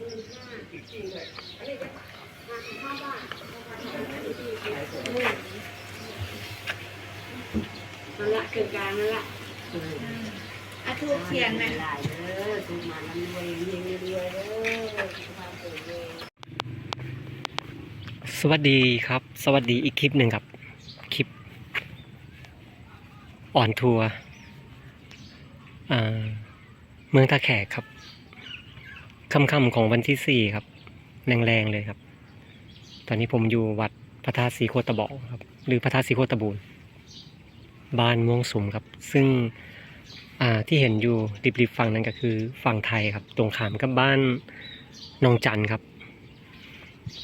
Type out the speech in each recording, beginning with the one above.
นั่นละเกิดกลางนั่นละอาทูเทียนนะหลายเด้อถูกมาลำรวยเฮงรวยเด้อสวัสดีครับ สวัสดีอีกคลิปหนึ่งครับ คลิปอ่อนทัวร์เมืองท่าแขกครับ ค่ำๆของวันที่สี่ครับ แรงๆเลยครับ ตอนนี้ผมอยู่วัดพระธาตุศรีโคตะบอกครับ หรือพระธาตุศรีโคตะบูนบ้านม่วงสุมครับ ซึ่งที่เห็นอยู่ริบๆฝั่งนั้นก็คือฝั่งไทยครับ ตรงขามกับบ้านนองจันครับ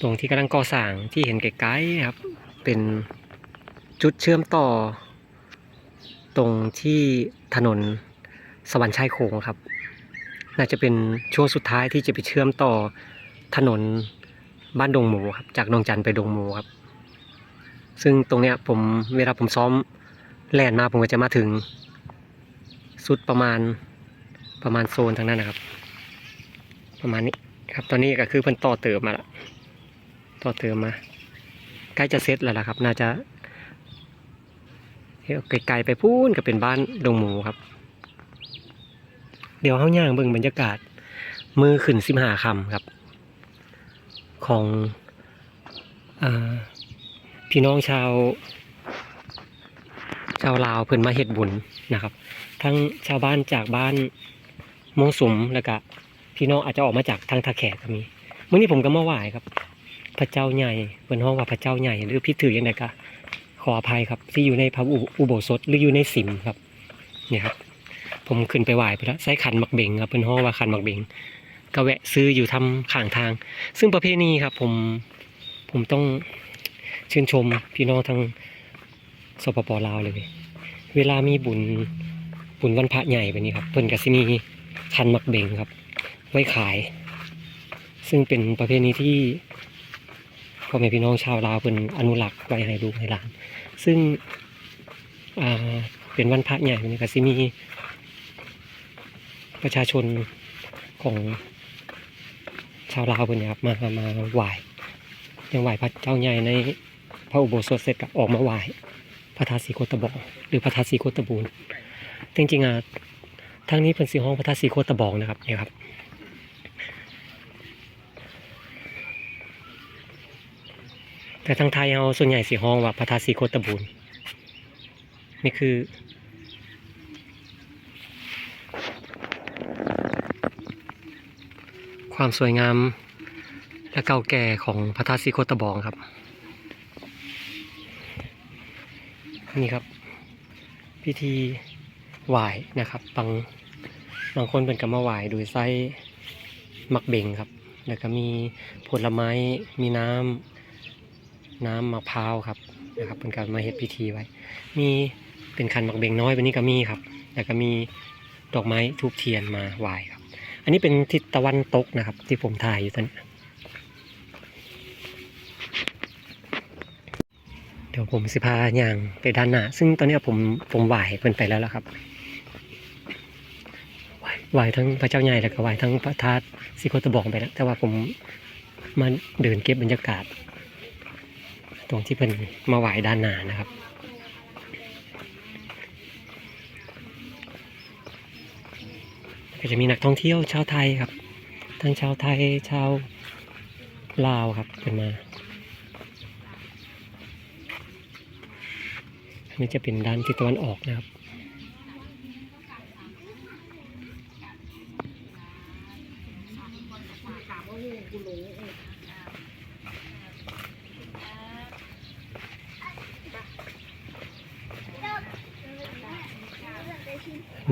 ตรงที่กำลังก่อสร้างที่เห็นไกลๆครับ เป็นจุดเชื่อมต่อ ตรงที่ถนนสวรรค์ชายโขงครับ น่าจะเป็นช่วงสุดท้ายที่จะไปเชื่อมต่อถนนบ้านดงหมูครับจากหนองจันไปดงหมูครับ ซึ่งตรงเนี้ยผมเวลาผมซ้อมแล่นมาผมก็จะมาถึง สุดประมาณประมาณโซนทางนั้นนะครับ ประมาณนี้ครับตอนนี้ก็คือเพิ่นต่อเติมมาละต่อเติมมา ใกล้จะเสร็จแล้วล่ะครับ น่าจะไกลๆไปพูนก็เป็นบ้านดงหมูครับ ดี๋ยวเขาย่างเบิ่งบรรยากาศ มือขึ้นสิมหาคำครับ ของอพี่น้องชาว ชาวลาวเพิ่นมาเฮ็ดบุญนะครับ ทั้งชาวบ้านจากบ้านมงสุมแล้วก็พี่น้องอาจจะออกมาจากทางทาแขกก็มีเมื้อนี้ผมก็มาไหว้ครับ พระเจ้าใหญ่เพิ่นฮ้องว่าพระเจ้าใหญ่หรือพิถือยังไงก็ขออภัยครับ ที่อยู่ในพระอุอุโบสถหรืออยู่ในสิมครับเนี่ยครับ ผมขึ้นไปไหว้ไปแล้วใช้ขันหมักเบงครับเพิ่นฮ้องว่าขันหมักเบงก็แวะซื้ออยู่ทำข้างทาง ซึ่งประเพณีครับ ผมผมต้องชื่นชมพี่น้องทางสปปลาวเลย เวลามีบุญบุญวันพระใหญ่แบบนี้ครับ เพิ่นก็สิมีคันหมักเบงครับ ไว้ขาย ซึ่งเป็นประเพณีที่พ่อแม่พี่น้องชาวลาวเป็นอนุรักษ์ไว้ให้ลูกให้หลาน ซึ่งอ่าเป็นวันพระใหญ่แบบนี้ก็สิมี ประชาชนของชาวลาวเป็นนี่ยครับมามาไหว้ยังไหว้พระเจ้าใหญ่ในพระอุโบสถเสร็จก็ออกมาไหว้พระธาตุศรีโคตะบอกหรือพระธาตุศรีโคตะบูนจริงๆอะทางนี้เป็นสีห้องพระธาตุศรีโคตะบอกนะครับเนี่ยครับแต่ทางไทยเอาส่วนใหญ่สีห้องว่าพระธาตุศรีโคตะบูนนี่คือ ความสวยงามและเก่าแก่ของพระธาตุศรีโคตะบองครับ นี่ครับ พิธีไหว้นะครับบางบางคนเป็นกรรมาไหว้โดยไส้มักเบงครับ แล้วก็มีผลไม้มีน้ำน้ำมะพร้าวครับนะครับเป็นการมาเฮ็ดพิธีไว้ มีเป็นคันมักเบงน้อยแบบนี้ก็มีครับ แล้วก็มีดอกไม้ทูบเทียนมาไหว้ครับ อันนี้เป็นทิศตะวันตกนะครับ ที่ผมถ่ายอยู่ตอนนี้เดี๋ยวผมสิพาย่างไปด้านหน้า ซึ่งตอนนี้ผมผมไหวเพิ่นไปแล้วละครับไหวทั้งพระเจ้าใหญ่แล้วก็ไหวทั้งพระธาตุสิโคตะบอกไปแล้ว แต่ว่าผมมาเดินเก็บบรรยากาศ ตรงที่เพิ่นมาไหวด้านหน้านะครับ ก็จะมีนักท่องเที่ยวชาวไทยครับ ทั้งชาวไทยชาวลาวครับเป็นมาอันนี้จะเป็นด้านทิศตะวันออกนะครับ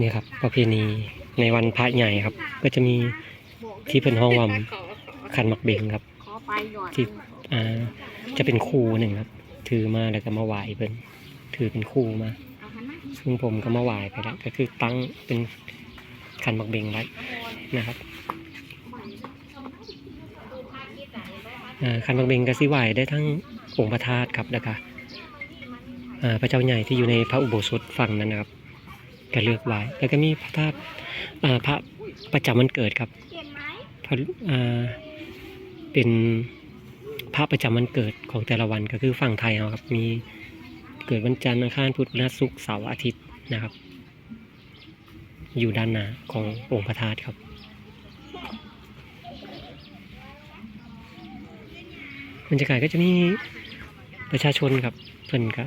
นี่ครับประเพณี ในวันพระใหญ่ครับ ก็จะมีที่เป็นห้องวำคันหมักเบงครับ ที่อ่าจะเป็นคู่หนึ่งครับ ถือมาแล้วก็มาไหวเพิ่นถือเป็นคู่มา ซึ่งผมก็มาไหวไปแล้วก็คือตั้งเป็นคันหมักเบงไว้นะครับคันหมักเบงก็สิไหวได้ทั้งองค์พระธาตุครับแล้วก็อ่าพระเจ้าใหญ่ที่อยู่ในพระอุโบสถฝั่งนั้นนะครับ ก็เลือกไหว้แล้วก็มีพระธาตุพระประจำวันเกิดครับพระเป็นพระประจำวันเกิดของแต่ละวันก็คือฝั่งไทยเราครับมีเกิดวันจันทร์อังคารพุธพฤหัสศุกร์เสาร์อาทิตย์นะครับ อยู่ด้านหน้าขององค์พระธาตุครับบรรยากาศก็จะมีประชาชนครับเพิ่นก็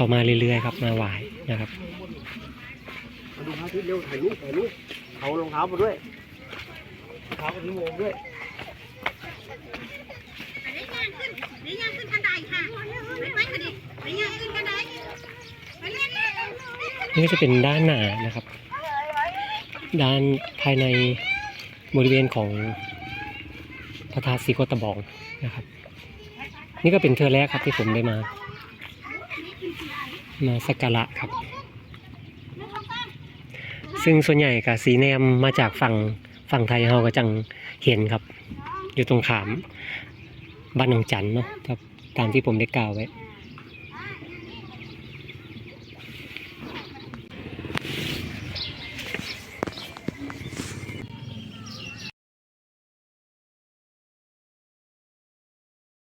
เข้ามาเรื่อยๆครับมาไหว้นะครับมาดูพระอาทิตย์เร็วถ่ายรูปถ่ายรูปเอารองเท้ามาด้วยรองเท้ากับนิ้วโมงด้วยได้ย่างขึ้นได้ย่างขึ้นกันไดค่ะไปไปกันดิได้ย่างขึ้นกันไดไปเล่นเลยนี่ก็จะเป็นด้านหน้านะครับ ด้านภายในบริเวณของพระธาตุสีโคตะบองนะครับ นี่ก็เป็นเทือแรกครับที่ผมได้มา มาสักการะครับ ซึ่งส่วนใหญ่กับสีแนมมาจากฝั่งฝั่งไทยเราก็จังเห็นครับ อยู่ตรงขามบ้านหนองจันเนาะครับตามที่ผมได้กล่าวไว้